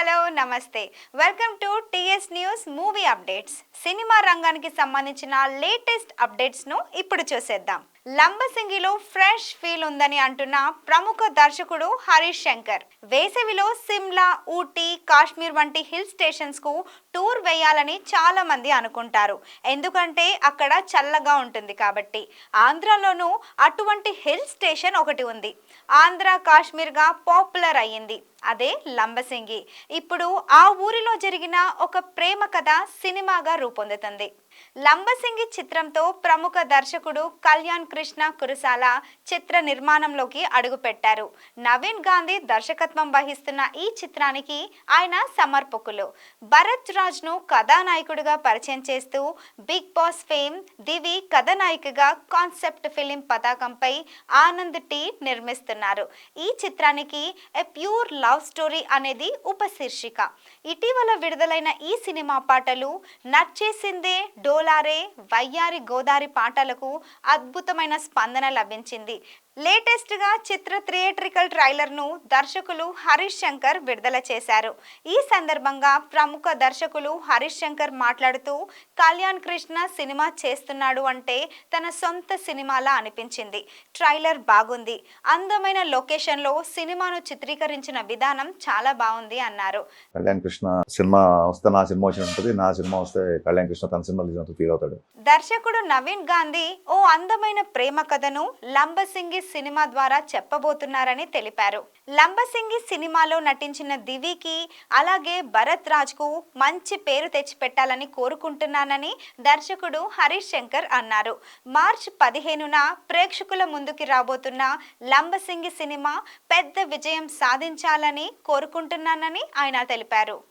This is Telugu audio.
హలో నమస్తే. Welcome to TS news movie updates. Cinema రంగానికి సంబంధించిన లేటెస్ట్ అప్డేట్స్ను ఇప్పుడు చూసేద్దాం. లంబసింగిలో ఫ్రెష్ ఫీల్ ఉందని అంటున్న ప్రముఖ దర్శకుడు హరీష్ శంకర్. వేసవిలో సిమ్లా ఊటీ కాశ్మీర్ వంటి హిల్ స్టేషన్స్కు టూర్ వేయాలని చాలా మంది అనుకుంటారు. ఎందుకంటే అక్కడ చల్లగా ఉంటుంది కాబట్టి. ఆంధ్రాలోనూ అటువంటి హిల్ స్టేషన్ ఒకటి ఉంది. ఆంధ్ర కాశ్మీర్గా పాపులర్ అయ్యింది. అదే లంబసింగి. ఇప్పుడు ఆ ఊరిలో జరిగిన ఒక ప్రేమ కథ సినిమాగా రూపొందుతుంది. లంబసింగి చిత్రంతో ప్రముఖ దర్శకుడు కళ్యాణ్ కృష్ణ కురుసాల చిత్ర నిర్మాణంలోకి అడుగుపెట్టారు. నవీన్ గాంధీ దర్శకత్వం వహిస్తున్న ఈ చిత్రానికి ఆయన సమర్పకులు. భరత్ రాజ్ను కథానాయకుడిగా పరిచయం చేస్తూ బిగ్ బాస్ ఫేమ్ దివి కథానాయికగా కాన్సెప్ట్ ఫిలిం పతాకంపై ఆనంద్ టీ నిర్మిస్తున్నారు. ఈ చిత్రానికి ఎ ప్యూర్ లవ్ స్టోరీ అనేది ఉపశీర్షిక. ఇటీవల విడుదలైన ఈ సినిమా పాటలు నచ్చేసిందే డోలారే వయ్యారి గోదారి పాటలకు అద్భుతమైన స్పందన లభించింది. లేటెస్ట్గా చిత్ర థియేట్రికల్ ట్రైలర్ను దర్శకులు హరీష్ శంకర్ విడుదల చేశారు. ఈ సందర్భంగా ప్రముఖ దర్శకులు హరీష్ శంకర్ మాట్లాడుతూ కళ్యాణ్ కృష్ణ సినిమా చేస్తున్నాడు అంటే తన సొంత సినిమాలా అనిపించింది. ట్రైలర్ బాగుంది. అందమైన లొకేషన్లో సినిమాను చిత్రీకరించిన విధానం చాలా బాగుంది అన్నారు. కళ్యాణ్ కృష్ణ సినిమా వస్తే నా సినిమా ఉంటుంది. నా సినిమా వస్తే కళ్యాణ్ కృష్ణ తన సినిమా ఫీల్ అవుతాడు. దర్శకుడు నవీన్ గాంధీ ఓ అందమైన ప్రేమ కథను లంబసింగి సినిమా ద్వారా చెప్పబోతున్నారని తెలిపారు. లంబసింగి సినిమాలో నటించిన దివికి అలాగే భరత్ రాజ్కు మంచి పేరు తెచ్చిపెట్టాలని కోరుకుంటున్నానని దర్శకుడు హరీష్ శంకర్ అన్నారు. మార్చ్ పదిహేనున ప్రేక్షకుల ముందుకి రాబోతున్న లంబసింగి సినిమా పెద్ద విజయం సాధించాలని కోరుకుంటున్నానని ఆయన తెలిపారు.